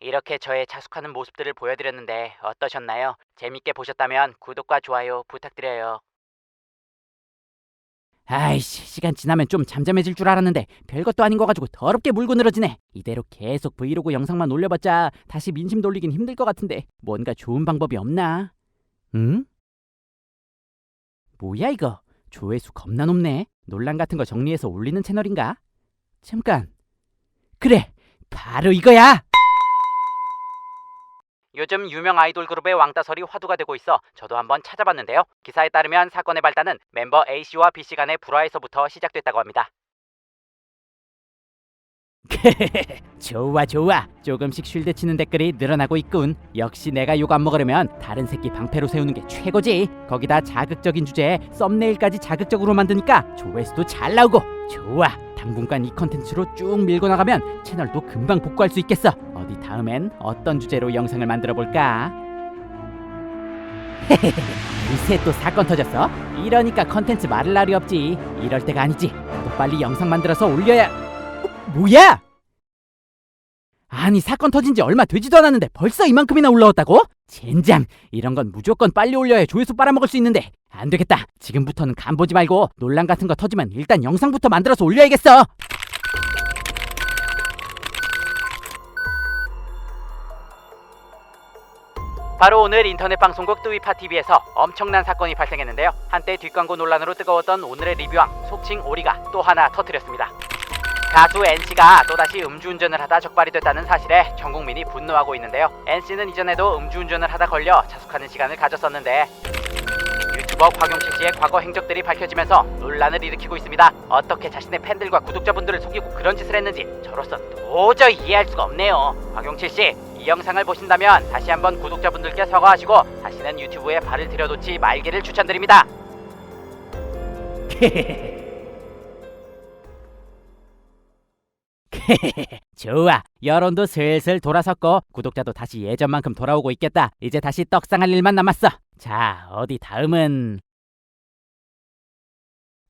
이렇게 저의 자숙하는 모습들을 보여드렸는데 어떠셨나요? 재밌게 보셨다면 구독과 좋아요 부탁드려요. 아이씨, 시간 지나면 좀 잠잠해질 줄 알았는데 별것도 아닌 거 가지고 더럽게 물고 늘어지네. 이대로 계속 브이로그 영상만 올려봤자 다시 민심 돌리긴 힘들 것 같은데 뭔가 좋은 방법이 없나? 응? 뭐야 이거? 조회수 겁나 높네. 논란 같은 거 정리해서 올리는 채널인가? 잠깐. 그래, 바로 이거야. 요즘 유명 아이돌 그룹의 왕따설이 화두가 되고 있어 저도 한번 찾아봤는데요. 기사에 따르면 사건의 발단은 멤버 A씨와 B씨 간의 불화에서부터 시작됐다고 합니다. 좋아 좋아 조금씩 쉴드 치는 댓글이 늘어나고 있군 역시 내가 욕 안 먹으려면 다른 새끼 방패로 세우는 게 최고지 거기다 자극적인 주제에 썸네일까지 자극적으로 만드니까 조회수도 잘 나오고 좋아 당분간 이 컨텐츠로 쭉 밀고 나가면 채널도 금방 복구할 수 있겠어. 어디 다음엔 어떤 주제로 영상을 만들어 볼까? 요새 또 사건 터졌어? 이러니까 컨텐츠 말을 날이 없지. 이럴 때가 아니지. 또 빨리 영상 만들어서 올려야 어, 뭐야? 아니 사건 터진 지 얼마 되지도 않았는데 벌써 이만큼이나 올라왔다고? 젠장! 이런 건 무조건 빨리 올려야 조회수 빨아먹을 수 있는데. 안 되겠다. 지금부터는 간 보지 말고 논란 같은 거 터지면 일단 영상부터 만들어서 올려야겠어. 바로 오늘 인터넷 방송국 뚜이파TV에서 엄청난 사건이 발생했는데요. 한때 뒷광고 논란으로 뜨거웠던 오늘의 리뷰왕 속칭 오리가 또 하나 터뜨렸습니다 가수 NC가 또다시 음주운전을 하다 적발이 됐다는 사실에 전 국민이 분노하고 있는데요. NC는 이전에도 음주운전을 하다 걸려 자숙하는 시간을 가졌었는데 유튜버 곽용실 씨의 과거 행적들이 밝혀지면서 논란을 일으키고 있습니다. 어떻게 자신의 팬들과 구독자분들을 속이고 그런 짓을 했는지 저로서 도저히 이해할 수가 없네요. 곽용실 씨, 이 영상을 보신다면 다시 한번 구독자분들께 사과하시고 다시는 유튜브에 발을 들여놓지 말기를 추천드립니다. 좋아. 여론도 슬슬 돌아섰고 구독자도 다시 예전만큼 돌아오고 있겠다. 이제 다시 떡상할 일만 남았어. 자, 어디 다음은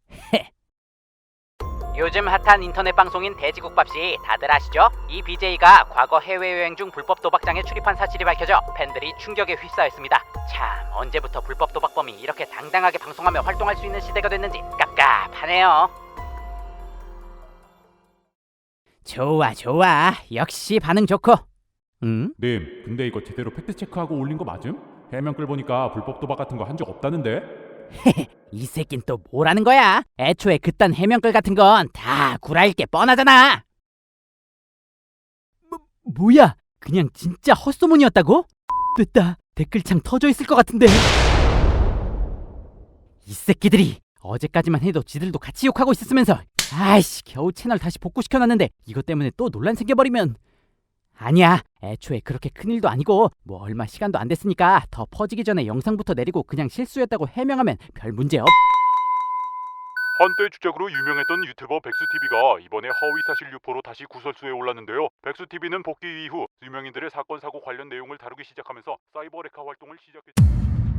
요즘 핫한 인터넷 방송인 돼지국밥씨 다들 아시죠? 이 BJ가 과거 해외여행 중 불법 도박장에 출입한 사실이 밝혀져 팬들이 충격에 휩싸였습니다. 참 언제부터 불법 도박범이 이렇게 당당하게 방송하며 활동할 수 있는 시대가 됐는지 깝깝하네요. 좋아 좋아 역시 반응 좋고 응? 님, 근데 이거 제대로 팩트 체크하고 올린 거 맞음? 해명 끌 보니까 불법 도박 같은 거 한 적 없다는데? 이 새낀 또 뭐라는 거야? 애초에 그딴 해명글 같은 건 다 구라일 게 뻔하잖아 뭐, 뭐야 그냥 진짜 헛소문이었다고? 됐다 댓글창 터져 있을 것 같은데 이 새끼들이 어제까지만 해도 지들도 같이 욕하고 있었으면서 아이씨 겨우 채널 다시 복구시켜놨는데 이것 때문에 또 논란 생겨버리면 아니야 애초에 그렇게 큰일도 아니고 뭐 얼마 시간도 안 됐으니까 더 퍼지기 전에 영상부터 내리고 그냥 실수였다고 해명하면 별 문제 없 한때 주작으로 유명했던 유튜버 백수TV가 이번에 허위사실 유포로 다시 구설수에 올랐는데요. 백수TV는 복귀 이후 유명인들의 사건 사고 관련 내용을 다루기 시작하면서 사이버 레카 활동을 시작했죠.